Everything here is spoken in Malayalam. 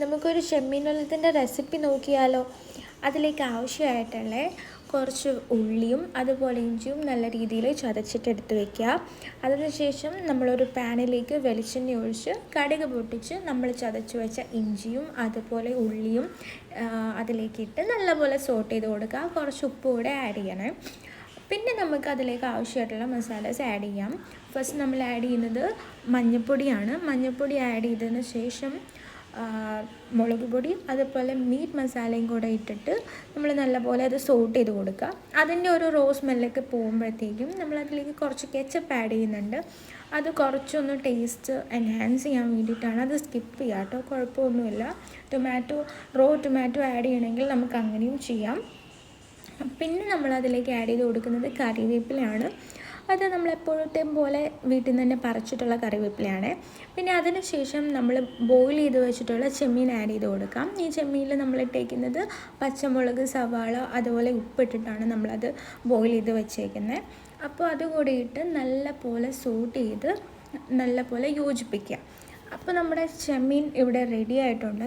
നമുക്കൊരു ചെമ്മീൻ വെള്ളത്തിന്റെ റെസിപ്പി നോക്കിയാലോ? അതിലേക്ക് ആവശ്യമായിട്ടുള്ള കുറച്ച് ഉള്ളിയും അതുപോലെ ഇഞ്ചിയും നല്ല രീതിയിൽ ചതച്ചിട്ടെടുത്ത് വയ്ക്കുക അതിനുശേഷം നമ്മളൊരു പാനിലേക്ക് വെളിച്ചെണ്ണ ഒഴിച്ച് കടുക് പൊട്ടിച്ച് നമ്മൾ ചതച്ച് വെച്ച ഇഞ്ചിയും അതുപോലെ ഉള്ളിയും അതിലേക്കിട്ട് നല്ലപോലെ സോട്ട് ചെയ്ത് കൊടുക്കുക. കുറച്ച് ഉപ്പ് കൂടെ ആഡ് ചെയ്യണം. പിന്നെ നമുക്ക് അതിലേക്ക് ആവശ്യമായിട്ടുള്ള മസാലസ് ആഡ് ചെയ്യാം. ഫസ്റ്റ് നമ്മൾ ആഡ് ചെയ്യുന്നത് മഞ്ഞൾപ്പൊടിയാണ് മഞ്ഞൾപ്പൊടി ആഡ് ചെയ്തതിന് ശേഷം മുളക് പൊടിയും അതുപോലെ മീറ്റ് മസാലയും കൂടെ ഇട്ടിട്ട് നമ്മൾ നല്ലപോലെ അത് സോട്ട് ചെയ്ത് കൊടുക്കുക. അതിന്റെ ഒരു റോസ് മെല്ലൊക്കെ പോകുമ്പോഴത്തേക്കും നമ്മൾ അതിലേക്ക് കുറച്ച് കെച്ചപ്പ് ആഡ് ചെയ്യുന്നുണ്ട്. അത് കുറച്ചൊന്ന് ടേസ്റ്റ് എൻഹാൻസ് ചെയ്യാൻ വേണ്ടിയിട്ടാണ്. അത് സ്കിപ്പ് ചെയ്യുക കേട്ടോ. കുഴപ്പമൊന്നുമില്ല. ടൊമാറ്റോ റോ ടൊമാറ്റോ ആഡ് ചെയ്യണമെങ്കിൽ നമുക്ക് അങ്ങനെയും ചെയ്യാം. പിന്നെ നമ്മൾ അതിലേക്ക് ആഡ് ചെയ്ത് കൊടുക്കുന്നത് കറിവേപ്പിലയാണ്. അത് നമ്മൾ പോലെ വീട്ടിൽ നിന്ന് തന്നെ പറിച്ചിട്ടുള്ള കറിവേപ്പിലയാണ്. പിന്നെ അതിനുശേഷം നമ്മൾ ബോയിൽ ചെയ്ത് വെച്ചിട്ടുള്ള ചെമ്മീൻ ആഡ് ചെയ്ത് കൊടുക്കാം. ഈ ചെമ്മീനിൽ നമ്മൾ ഇട്ടേക്കുന്നത് പച്ചമുളക് സവാള അതുപോലെ ഉപ്പിട്ടിട്ടാണ് നമ്മളത് ബോയിൽ ചെയ്ത് വെച്ചേക്കുന്നത് അപ്പോൾ അതുകൂടി ഇട്ട് നല്ല പോലെ സൂട്ട് ചെയ്ത് നല്ല പോലെ യോജിപ്പിക്കുക. അപ്പോൾ നമ്മുടെ ചെമ്മീൻ ഇവിടെ റെഡി ആയിട്ടുണ്ട്.